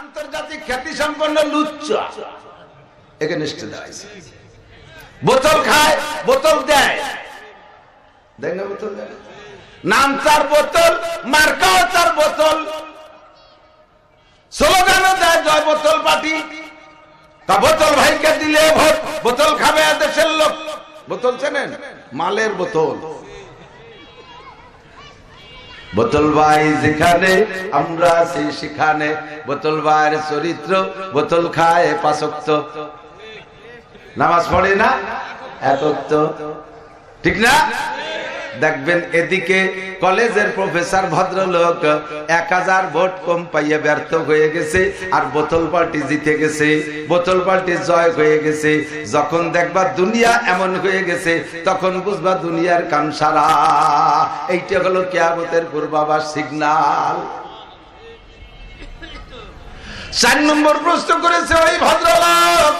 আন্তর্জাতিক খ্যাতি সম্পন্ন লুচ্চা। একে নিষ্ঠে দাঁড়াইছে বোতল খায়, বোতল দেয়। না বোতল? নাম চার বোতল, মার্কাও চার বোতল। স্লোগানও দেয়, জয় বোতল পার্টি। তা বোতল ভাইকে দিলে ভোট। বোতল খাবে দেশের লোক। বোতল চেনেন? মালের বোতল। বোতল ভাই যেখানে, আমরা আছি সেখানে। বোতল ভাইয়ের চরিত্র, বোতল খায় পাশক্ত নামাজ পড়ে না? এত ঠিক না? দেখবেন এদিকে কলেজের প্রফেসর ভদ্রলোক এক হাজার ভোট কম পাইয়ে ব্যর্থ হয়ে গেছে আর বোতল পার্টি জিতে গেছে, বোতল পার্টি জয় হয়ে গেছে। যখন দেখবা দুনিয়া এমন হয়ে গেছে, তখন বুঝবা দুনিয়ার কাম সারা। এইটা হলো কেয়ামতের পূর্বাভাস সিগনাল। চার নম্বর প্রশ্ন করেছে ওই ভদ্রলোক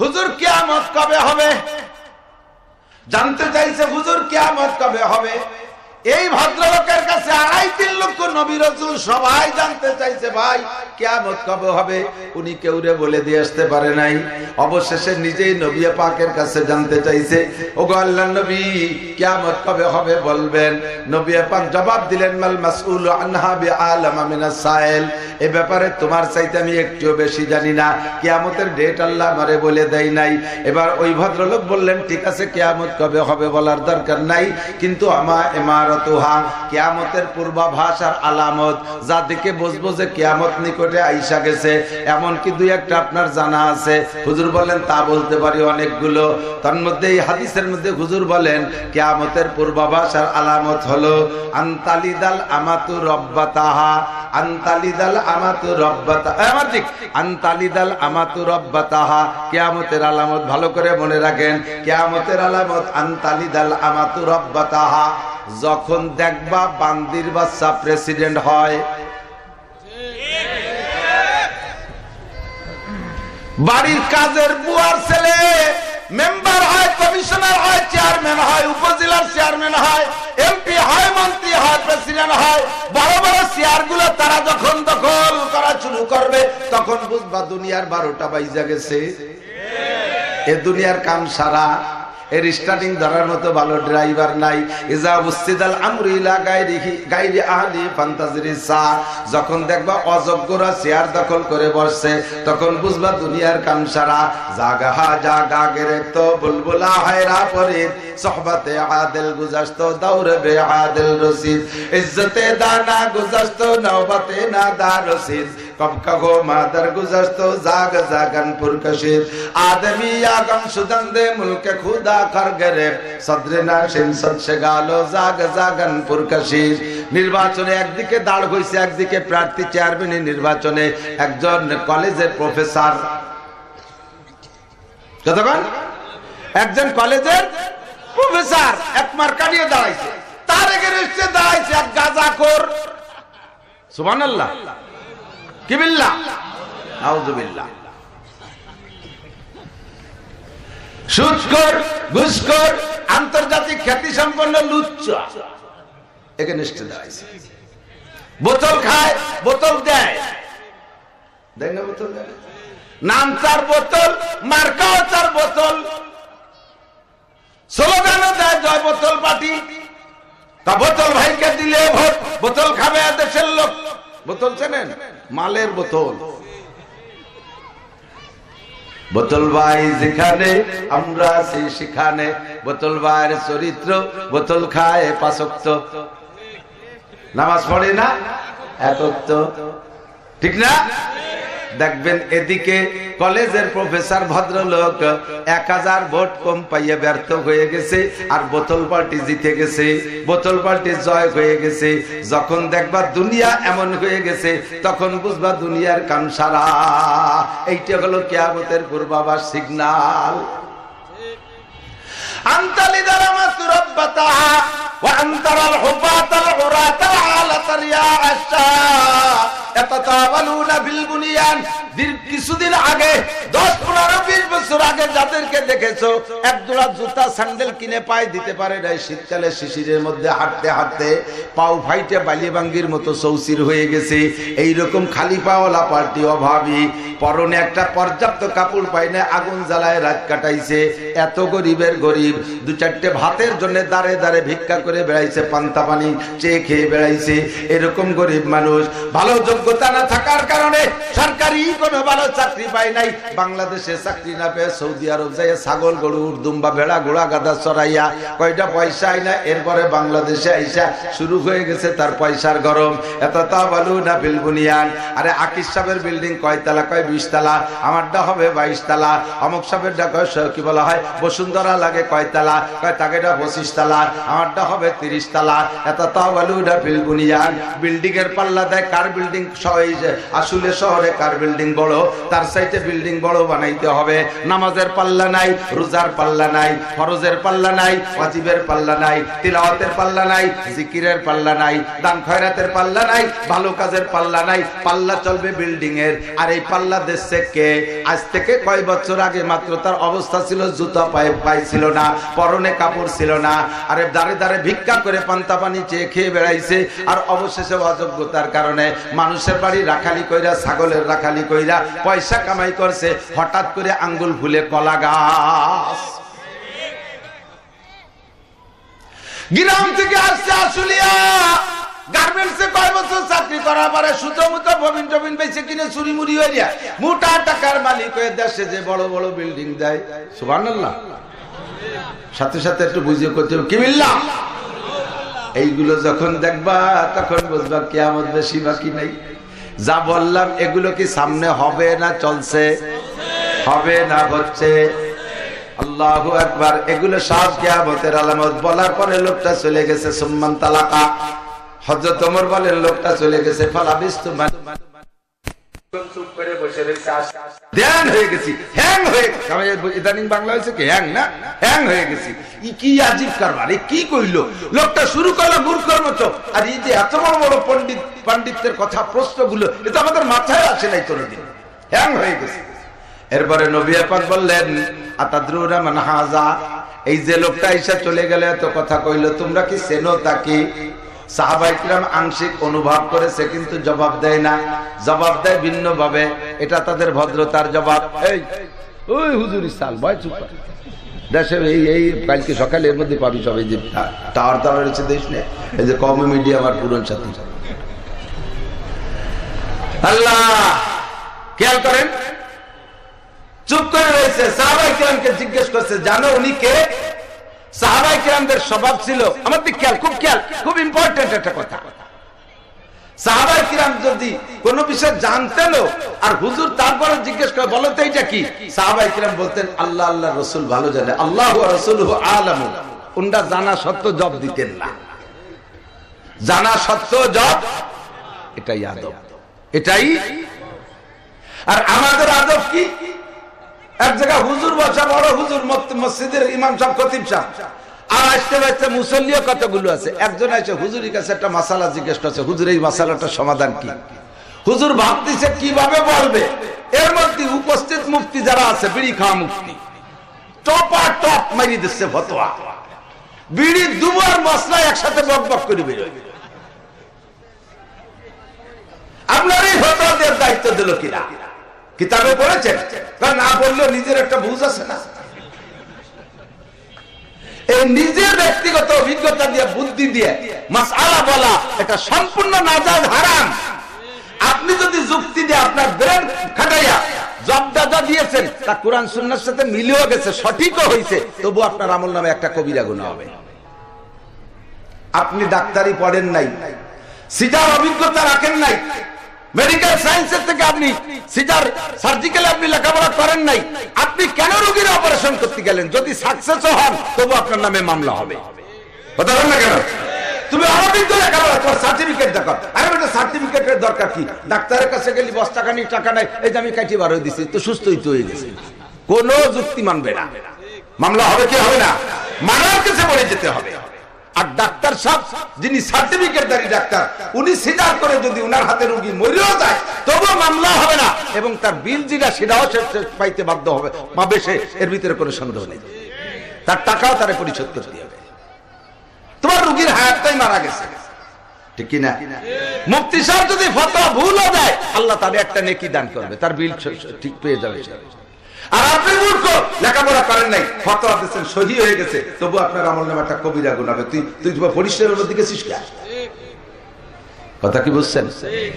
হুজুর কিয়ামত কবে হবে? জানতে চাইছে হুজুর কিয়ামত কবে হবে? এই ভদ্রলোকের কাছে আড়াই তিন লক্ষ নবী রসুল সবাই জানতে চাইছে, ভাই, কিয়ামত কবে হবে? উনি কেউরে বলে দিয়ে আসতে পারে নাই। অবশেষে নিজেই নবী পাকের কাছে জানতে চাইছে ও আল্লাহ নবী, কিয়ামত কবে হবে? বলবেন। নবী পাক জবাব দিলেন, মাল মাসউল আনহা বি আলামা সাইল। এই ব্যাপারে তোমার চাইতে আমি একটুও বেশি জানি না। কিয়ামতের ডেট আল্লাহ আমারে বলে দেয় নাই। এবার ওই ভদ্রলোক বললেন, ঠিক আছে, কিয়ামত কবে হবে বলার দরকার নাই। কিন্তু আমা ইমারতুহা কিয়ামতের পূর্বাভাস আর আলামত। যা দেখে বুঝব যে কিয়ামত নিকটে আইসা গেছে এমন কি দুই একটা আপনার জানা আছে। হুজুর বলেন তা বলতে পারি অনেকগুলো। তার মধ্যে এই হাদিসের মধ্যে হুজুর বলেন কিয়ামতের পূর্বাভাস আর আলামত হলো আন্তালিদাল আমাতু রব্বাতাহা আন্তালিদাল আমাতু রব্বাতা এ, আমার ঠিক। আন্তালিদাল আমাতু রব্বাতাহা কিয়ামতের আলামত ভালো করে মনে রাখেন। কিয়ামতের আলামত আন্তালিদাল আমাতু রব্বাতাহা। যখন দেখবা বান্দির বাচ্চা প্রেসিডেন্ট হয়। বাড়ির কাজের বুয়ার ছেলে মেম্বার হয় কমিশনার হয় চেয়ারম্যান হয়, উপজেলার চেয়ারম্যান হয় এমপি হয়, মন্ত্রী হয় প্রেসিডেন্ট হয়। বড় বড় চেয়ারগুলো তারা যখন দখল করা শুরু করবে, তখন বুঝবা দুনিয়ার বারোটা বাইজা গেছে। এ দুনিয়ার কাম সারা। এর স্টার্টিং ধরার মতো ভালো ড্রাইভার নাই। ইজা উস্তিদাল আমরু ইলা গায়রিহি, গায়রি আহলি ফান্তাজিরি সা। যখন দেখবা অযোগ্যরা চেয়ার দখল করে বসছে, তখন বুঝবা দুনিয়ার কাম সারা। জাগা হা জাগা গেরে তো বুলবুলা হায়রা পরিদ সোহবতে আদিল গুজাস্ত দৌড় বে আদিল রসিদ ইজ্জতে দানা গুজাস্ত, নওবতে না দা রসিদ कब कहो मादर गुजरतो जाग जागन पुरकशिर आदमी आगम सुदंदे मुल्क खुदा कर गरे सदरे ना শিন সৎসে গালো জাগ জাগন পুরকশির নির্বাচনে একদিকে দাঁড় হইছে একদিকে প্রার্থী চেয়ারম্যানের নির্বাচনে একজন কলেজের প্রফেসর কতক্ষণ একজন কলেজের প্রফেসর এক মার্কা নিয়ে দাঁড়াইছে তার এগেনস্টে দাঁড়াইছে এক গাজাখোর সুবহানাল্লাহ কি বিল্লাহ। আউযুবিল্লাহ সুৎকর আন্তর্জাতিক খ্যাতি সম্পন্ন লুচ্চা একে নিষ্ঠে দাঁড়াইছে বোতল খায় বোতল দেয়। দেয় না বোতল? নাম চার বোতল মার্কাও চার বোতল। স্লোগানও দেয় জয় বোতল পার্টি। তা বোতল ভাইকে দিলে ভোট বোতল খাবে দেশের লোক। বোতল চেনেন? মালের বোতল। বোতল ভাই যেখানে, আমরা আছি সেখানে। বোতল ভাইয়ের চরিত্র, বোতল খায় পাশক্ত নামাজ পড়ে না? একত্র ঠিক না? দেখবেন এদিকে কলেজের প্রফেসর ভদ্রলোক এক হাজার ভোট কম পাইয়ে ব্যর্থ হয়ে গেছে আর বোতল পার্টি জিতে গেছে বোতল পার্টি জয় হয়ে গেছে যখন দেখবা দুনিয়া এমন হয়ে গেছে তখন বুঝবা দুনিয়ার কাম সারা এইটা হলো কেয়ামতের পূর্বাভাস সিগনাল أنت لدرمت ربتها وأن ترى الحفاة العراة العالة رياء الشاء يتطاولون بالبنيان দীর্ঘ শীতকালে শিশিরের মধ্যে হাঁটতে হাঁটতে পাও ফাইটে বালিবাঙ্গির মতো চৌচির হয়ে গেছে। এই রকম খালি পাওয়ালা পার্টি অভাবী। পরনে একটা পর্যাপ্ত কাপড় পাই না, আগুন জ্বালায় রাত কাটাইছে। এত গরিবের গরিব, দু চারটে ভাতের জন্য দাঁড়ে দাঁড়ে ভিক্ষা করে বেড়াইছে, পান্তা পানি চেয়ে খেয়ে বেড়াইছে। এরকম গরিব মানুষ, ভালো যোগ্যতা না থাকার কারণে সরকারি কোনো ভালো চাকরি পায় নাই। বাংলাদেশে চাকরি না পেয়ে সৌদি আরব যাই ছাগল, গরু দুম্বা ভেড়া, ঘোড়া গাদা চড়াইয়া কয়টা পয়সা আই না? এরপরে বাংলাদেশে আইসা শুরু হয়ে গেছে তার পয়সার গরম। এত তা বলু না বিলবুনিয়ান। আরে আকিস সাহেবের বিল্ডিং কয়তলা কয় বিশ তালা? আমারটা হবে বাইশ তালা। অমুক সাহেবেরটা কয় কি বলা হয়? বসুন্ধরা লাগে কয়তলা কয় তাকেটা পঁচিশ তালা। আমারটা হবে তিরিশ তালা। এত তা বলু না বিলবুনিয়ান। বিল্ডিং এর পাল্লা দেয়। কার বিল্ডিং আসলে শহরে কার বিল্ডিং বড়? তার সাইডে বিল্ডিং বড় বানাইতে হবে। নামাজের পাল্লা নাই, রোজার পাল্লা নাই, ফরজের পাল্লা নাই, ওয়াজিবের পাল্লা নাই, তিলাওয়াতের পাল্লা নাই, জিকিরের পাল্লা নাই, দান খয়রাতের পাল্লা নাই, ভালো কাজের পাল্লা নাই, পাল্লা চলবে বিল্ডিং এর। আর এই পাল্লা দেশে কে? আজ থেকে কয় বছর আগে মাত্র তার অবস্থা ছিল, জুতা পায়ে পাইছিল না, পরনে কাপড় ছিল না। আরে দাঁড়ে দাঁড়ে ভিক্ষা করে পান্তা পানি চেয়ে খেয়ে বেড়াইছে। আর অবশেষে অযোগ্যতার কারণে মানুষের বাড়ি রাখালি কইরা, ছাগলের রাখালি কইরা পয়সা কামাই করছে, হঠাৎ করে আঙ্গুল ফুলে কলা গাছ। গ্রাম থেকে আসছে আশুলিয়া। গার্মেন্টসে কয় বছর চাকরি করার পরে সুতো মুতো ববিন টবিন বেঁচে কিনে চুরি মুড়ি মোটা টাকার মালিক দেশে যে বড় বড় বিল্ডিং দেয়। সুবহানাল্লাহ। সাথে সাথে একটু বুঝিয়ে করতে হবে। কি এইগুলো যখন দেখবা, তখন বুঝবা কেয়ামত বেশি বাকি নাই। যা বললাম, এগুলো কি সামনে হবে না চলছে? হবে না হচ্ছে আল্লাহ একবার এগুলো সব কেয়ামতের আলামত। বলার পরে লোকটা চলে গেছে সুম্মান তালাকা। হজরত ওমর বলেন, লোকটা চলে গেছে ফালাবিস্তু চুপ করে বসে না? এই যে এত বড় বড় পণ্ডিত পাণ্ডিত্যের কথা, প্রশ্নগুলো, এ তো আমাদের মাথায় আসে নাই হ্যাং হয়ে গেছে। এরপরে বললেন এই যে লোকটা এসে চলে গেলে, এত কথা কইলো, তোমরা কি চেনো তাকে? সাহাবাইকরাম আংশিক অনুভব করেছে, কিন্তু জবাব দেয় না। জবাব দেয় ভিন্ন ভাবে এটা তাদের ভদ্রতার জবাব। এই, ওই হুজুর ইসাল, ভয় চুপ জিজ্ঞেস করছে, জানো উনি কে? সাহাবাই কিরামদের স্বভাব ছিল, আমার দিক খেয়াল, খুব খেয়াল, খুব ইম্পর্টেন্ট একটা কথা। সাহাবাই কিরাম যদি কোন বিষয় জানতেন আর হুজুর তারপরে জিজ্ঞেস করে বলো এইটা কি? সাহাবাই কিরাম বলতেন, আল্লাহ আল্লাহ রসুল ভালো জানে, আল্লাহ রসুল আলম। উনটা জানা সত্ত্বেও জব দিতেন না। জানা সত্ত্বেও জব, এটাই আদব। এটাই আর আমাদের আদব কি? এক জায়গায় হুজুর বসা, বড় হুজুর মসজিদের ইমাম সাহেব, খতিব সাহেব। আর আসতে আসতে মুসল্লিও কতগুলো আছে? একজন আছে হুজুরের কাছে একটা জিজ্ঞেস করছে, হুজুর, এই সমাধান কি? হুজুর ভাবতেছে, কীভাবে বলবে? এর মধ্যে উপস্থিত মুক্তি যারা আছে, বিড়ি খাওয়া মুক্তি টপা টপ মারি দিচ্ছে বিড়ি দুবার মশলা একসাথে বক বক করে আপনার এই দায়িত্ব দিল কিনা? কিতাবে কারণ না বললেও নিজের একটা বুঝ আছে না। এই নিজের ব্যক্তিগত অভিজ্ঞতা দিয়ে, বুদ্ধি দিয়ে, মাসআলা বলা, এটা সম্পূর্ণ নাজাদ হারাম। আপনি যদি যুক্তি দিয়ে আপনার ব্রেন খাটাইয়া জবদা যা দিয়েছেন, তা কোরআন সুন্নার সাথে মিলেও গেছে, সঠিকও হয়েছে তবু আপনার আমল নামে একটা কবিরা গুণ হবে। আপনি ডাক্তারি পড়েন নাই সিটার অভিজ্ঞতা রাখেন নাই মেডিকেল সায়েন্সের থেকে আপনি সিটার সার্জিক্যালে আপনি লেখাপড়া করেন নাই, আপনি কেন রোগীর অপারেশন করতে গেলেন? যদি সাকসেস হন, তবু আপনার নামে মামলা হবে। কথা বল না কেন? তুমি লেখাপড়া সার্টিফিকেট দেখো। আরে বেটা সার্টিফিকেটের দরকার কি? ডাক্তারের কাছে গেলি, বস্তা খানি, টাকা নাই, এই যে আমি কাটি বার হয়ে দিছি, তো সুস্থই হয়ে গেছে। কোনো যুক্তি মানবে না। মামলা হবে কি হবে না? মানার কাছে বলে যেতে হবে। আর ডাক্তার সাহেব, যিনি সার্টিফিকেটধারী ডাক্তার, উনি স্বীকার করে যদি উনার হাতে রোগী মরেও যায়, তবুও মামলা হবে না। এবং তার বিল যেটা, সেটাও সে পাইতে বাধ্য হবে পাবে সে এর ভিতরে কোনো সন্দেহ নেই। তার টাকাও তারা পরিশোধ করতে হবে। তোমার রুগীর হায়াতটাই মারা গেছে। ঠিক কিনা মুক্তি সাহেব যদি ফতোয়া ভুলও দেয়, আল্লাহ তার একটা নেকি দান করবে। তার বিল ঠিক পেয়ে যাবে। আর আপনি মূর্খ! লেখাপড়া করেন নাই। ফতোয়া দিচ্ছেন, সহি হয়ে গেছে। তবু আপনার আমল নামাটা কবিরা গুনাবে তুই তুই তোমার পরিষ্কারের মধ্যে গেছিস কথা কি বুঝছেন?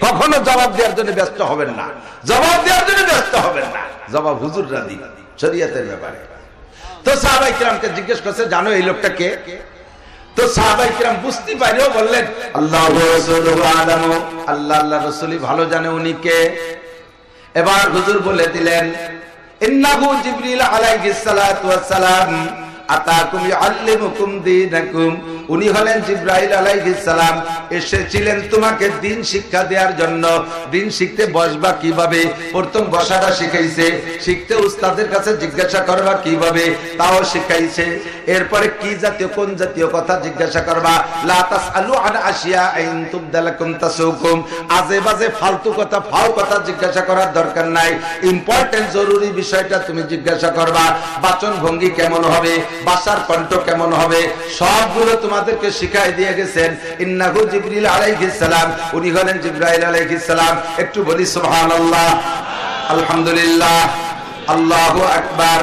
কখনো জবাব দেওয়ার জন্য ব্যস্ত হবেন না। জবাব দেওয়ার জন্য ব্যস্ত হবেন না। জবাব হুজুররা দিন শরিয়াতের ব্যাপারে। তো সাহাবাই কিরামকে জিজ্ঞেস করছে, জানো এই লোকটা কে? তো সাহাবাই কিরাম বুঝতে পারেও বললেন, আল্লাহ আল্লাহ আল্লাহ রসুলি ভালো জানে উনি কে। এবার হুজুর বলে দিলেন ইন্নাহু জিবরিল আলাইহিস সালাতু ওয়াস সালাম আতাকুম ইউআল্লিমুকুম দীনাকুম উনি হলেন জিব্রাইল আলাইহিস সালাম। এসেছিলেন তোমাকে দিন শিক্ষা দেওয়ার জন্য। দিন শিখতে বসবা কীভাবে? প্রথম বসাটা শিখাইছে। শিখতে উস্তাদের কাছে জিজ্ঞাসা করবা কীভাবে? তাও শিখাইছে। এরপরে কি জাতীয়, কোন জাতীয় কথা জিজ্ঞাসা করবা? লা তাসআলু আন আশিয়া আইন তুবদালাকুম তাসুকুম আজে বাজে ফালতু কথা, ফাও কথা জিজ্ঞাসা করার দরকার নাই। ইম্পর্টেন্ট, জরুরি বিষয়টা তুমি জিজ্ঞাসা করবা। বাচন ভঙ্গি কেমন হবে? বাসার কণ্ঠ কেমন হবে? সবগুলো তোমাদেরকে শিখাই দিয়ে গেছেন ইন্নাহু জিবরিল আলাইহিস সালাম, উনি হলেন জিবরাইল আলাইহিস সালাম। একটু বলি সুবহানাল্লাহ। আলহামদুলিল্লাহ। আল্লাহু আকবার।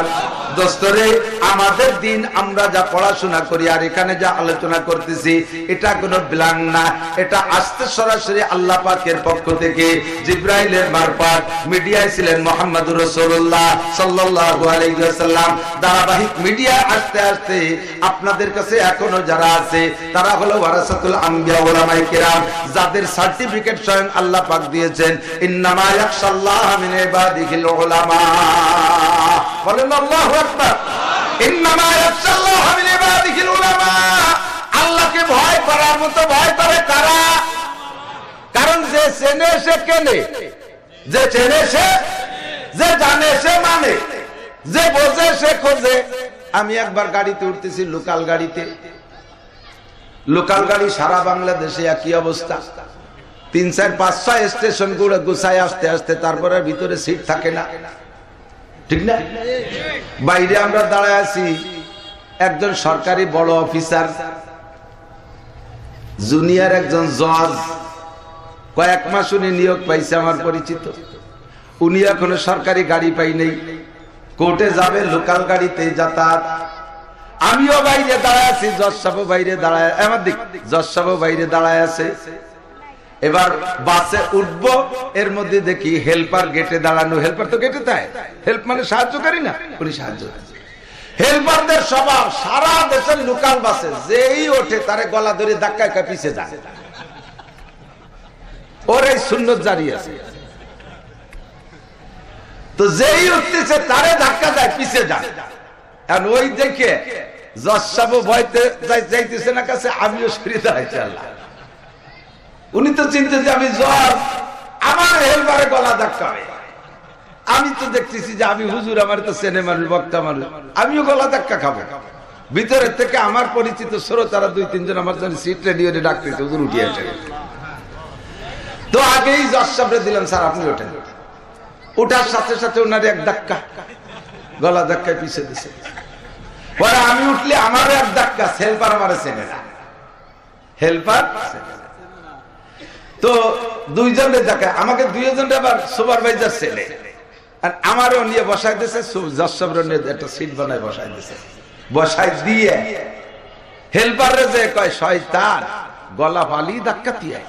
দোস্তরে, আমাদের দিন আমরা যা পড়াশোনা করি আর এখানে যা আলোচনা করতেছি, এটা কোনো ব্লাং না। এটা আসতে সরাসরি আল্লাহ পাকের পক্ষ থেকে জিব্রাইলের মারফত মিডিয়ায় ছিলেন মোহাম্মদুর রাসূলুল্লাহ সাল্লাল্লাহু আলাইহি ওয়াসাল্লাম। ধারাবাহিক মিডিয়া আসতে আসতে আপনাদের কাছে এখনও যারা আছে, তারা হলো ওয়ারাসাতুল আম্বিয়া ওলামায়ে কেরাম, যাদের সার্টিফিকেট স্বয়ং আল্লাহ পাক দিয়েছেন, ইন্নামা ইয়াখশাল্লাহ মিন ইবাদিহিল উলামা। বলেন আল্লাহু উলামা। আল্লাহকে ভয় করার মতো ভয় করে কারা? কারণ যে সে কেনে। যে সে, যে জানে সে মানে। যে বোঝে সে খোঁজে। আমি একবার গাড়িতে উঠতেছি লোকাল গাড়িতে। লোকাল গাড়ি সারা বাংলাদেশে একই অবস্থা। তিন চার পাঁচ ছয় স্টেশনগুলো গুছায় আসতে আসতে তারপরে ভিতরে সিট থাকে না। ঠিক না? বাইরে আমরা দাঁড়ায় আছি একজন সরকারি বড় অফিসার, জুনিয়র একজন জজ। কয়েক মাস উনি নিয়োগ পাইছে আমার পরিচিত। উনি এখনও সরকারি গাড়ি পাই নেই। কোর্টে যাবে, লোকাল গাড়িতে যাতায়াত। আমিও বাইরে দাঁড়ায় আছি, জজ সাহেব বাইরে দাঁড়ায় আমার দিক, জজ সাহেব বাইরে দাঁড়ায় আছে। এবার বাসে উঠব, এর মধ্যে দেখি হেল্পার গেটে দাঁড়ানো। হেল্পার তো গেটে তাই। হেল্প মানে সাহায্যকারী না? উনি সাহায্য হেল্পারদের স্বভাব, সারা দেশের লোকাল বাসে, যেই ওঠে তারে গলা ধরে ধাক্কায় কাপিছে যায়। ওর এই সুন্নত জারি আছে। তো যেই উঠতেছে তারে ধাক্কা দেয়, পিছে যায়। আর ওই দেখে জসাবো ভয়তে যাইতেছে না কাছে, আমিও সরিয়ে দাঁড়াইছি আল্লাহ। উনি তো চিনতে যে আমি জ্বর আমার হেলবারে গলা ধাক্কা আমি তো দেখতেছি যে আমি হুজুর, আমার তো সেনে মানুষ, বক্তা মানুষ, আমিও গলা ধাক্কা খাব। ভিতরের থেকে আমার পরিচিত শ্রোতারা দুই, তিনজন আমার জন্য সিট রেডিও ডাকতেছে, হুজুর উঠিয়ে আসে তো আগেই জজ সাহেবরে দিলাম, স্যার, আপনি ওঠেন। ওঠার সাথে সাথে ওনার এক ধাক্কা, গলা ধাক্কায় পিছিয়ে দিছে। পরে আমি উঠলে আমারও এক ধাক্কা, হেল্পার আমার চেনে না। হেল্পার? তো দুইজনের ধাক্কা আমাকে দুইজন আবার সুপারভাইজার ছেলে। আর আমারও নিয়ে বসাই দিয়েছে জজ নিয়ে একটা সিট বানায় বসাই দিয়েছে বসাই দিয়ে হেল্পারে যে কয়, শয়তান, গলা ফালি ধাক্কা দিয়ে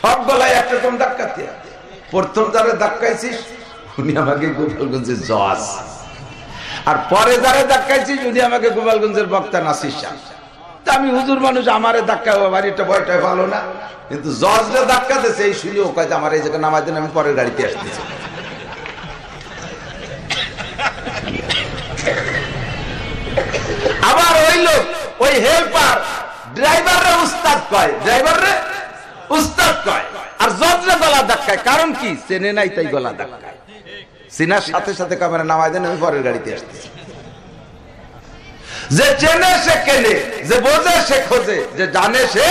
সব গলায় একরকম ধাক্কা দিয়ে প্রথম যারা ধাক্কাইছিস, উনি আমাকে গোপালগঞ্জের জজ। আর পরে যারা ধাক্কাইছিস, উনি আমাকে গোপালগঞ্জের বক্তা নাসির শাহ। আমি হুজুর মানুষ, আমারে ধাক্কা বাড়িটা ভয়টা ভালো না। কিন্তু জজরে ধাক্কা দিয়েছে, এই শুনেও কয় যে আমার এই জায়গায় নামাই দেন, আমি পরের গাড়িতে আসতেছি। আবার ওই লোক, ওই হেল্পার ড্রাইভারে উস্তাদ কয় ড্রাইভারে উস্তাদ কয়, আর জজরে গলা ধাক্কায়। কারণ কি? চেনে নাই তাই গলা ধাক্কায়। সিনার সাথে সাথে ক্যামেরা নামাই দেন, আমি পরের গাড়িতে আসতেছি। যে চেনে সে কেনে, যে বোঝে সে খোঁজে, যে জানে সে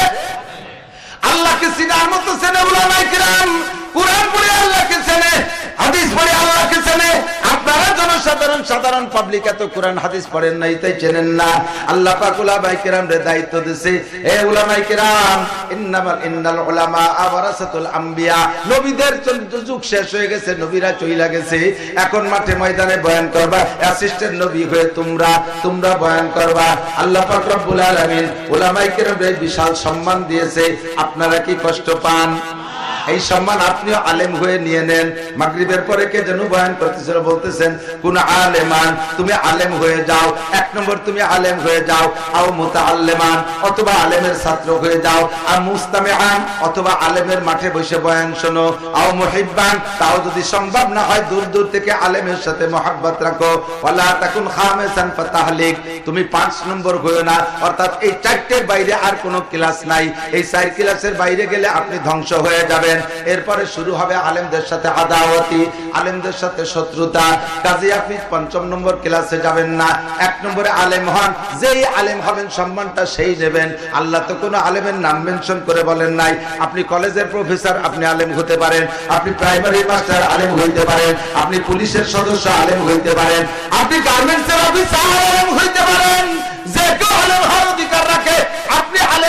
আল্লাহকে চিনার মতো চেনে উলামায়ে কিরাম। কোরআন পড়ে আল্লাহকে চেনে। হাদিস পড়ে আল্লাহকে চেনে আপনারা জনসাধারণ, সাধারণ পাবলিক এত কোরআন, হাদিস পড়েন নাই, তাই চেনেন না। আল্লাহ পাক উলামায়ে কিরাম রে দায়িত্ব দিয়েছে এ উলামায়ে কিরাম, ইন্নামাল ইন্নাল উলামা আওয়ারাসাতুল আম্বিয়া। নবীদের যুগ শেষ হয়ে গেছে, নবীরা চইলা গেছে। এখন মাঠে ময়দানে বয়ান করবা অ্যাসিস্ট্যান্ট নবী হয়ে তোমরা তোমরা বয়ান করবা। আল্লাহ পাক রব্বুল আলামিন উলামায়ে কিরাম বিশাল সম্মান দিয়েছে। আপনারা কি কষ্ট পান? এই সম্মান আপনিও আলেম হয়ে নিয়ে নেন। মাগরিবের পরে কে যেন বয়ান করতেছিল, বলতেছেন, কোন আলেমান, তুমি আলেম হয়ে যাও। এক নম্বর তুমি আলেম হয়ে যাও। আও মুতাআল্লিমান, অথবা আলেমের ছাত্র হয়ে যাও। আর মুস্তামিআন, অথবা আলেমের মাঠে বসে বয়ান শোনো। আও মুহিব্বান, তাও যদি সম্ভব না হয়, দূর দূর থেকে আলেমের সাথে মহাব্বত রাখো। ওয়ালা তাকুন খামিসান ফাতাহলিক, তুমি পাঁচ নম্বর হয়ে না। অর্থাৎ এই চারটের বাইরে আর কোনো ক্লাস নাই। এই চার ক্লাসের বাইরে গেলে আপনি ধ্বংস হয়ে যাবেন এরপরে শুরু হবে আলেমদের সাথে আদাওয়াতি, আলেমদের সাথে শত্রুতা। কাজে আপনি পঞ্চম নম্বর ক্লাসে যাবেন না, এক নম্বরে আলেম হন। যেই আলেম হবেন, সম্মানটা সেই নেবেন। আল্লাহ তো কোনো আলেমের নাম মেনশন করে বলেন নাই। আপনি কলেজের প্রফেসর, আপনি আলেম হতে পারেন। আপনি প্রাইমারি মাস্টার, আলেম হইতে পারেন। আপনি পুলিশের সদস্য, আলেম হইতে পারেন। আপনি গার্মেন্টসের অফিসার, আলেম হইতে পারেন। যে কেউ আলেম হওয়ার অধিকার রাখে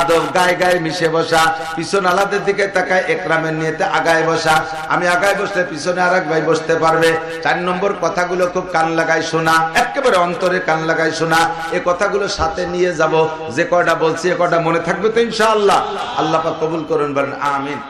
আদব গায়ে গায়ে মিশে বসা, পিছন আলাদের দিকে তাকায় একরামের নিয়েতে আগায় বসা। আমি আগায় বসলে পিছনে আর এক ভাই বসতে পারবে। চার নম্বর কথাগুলো খুব কান লাগায় শোনা, একেবারে অন্তরে কান লাগায় শোনা। এ কথাগুলো সাথে নিয়ে যাব। যে কয়টা বলছি, এ কয়টা মনে থাকবে তো ইনশাআল্লাহ। আল্লাহ পাক কবুল করুন, বলেন আমিন।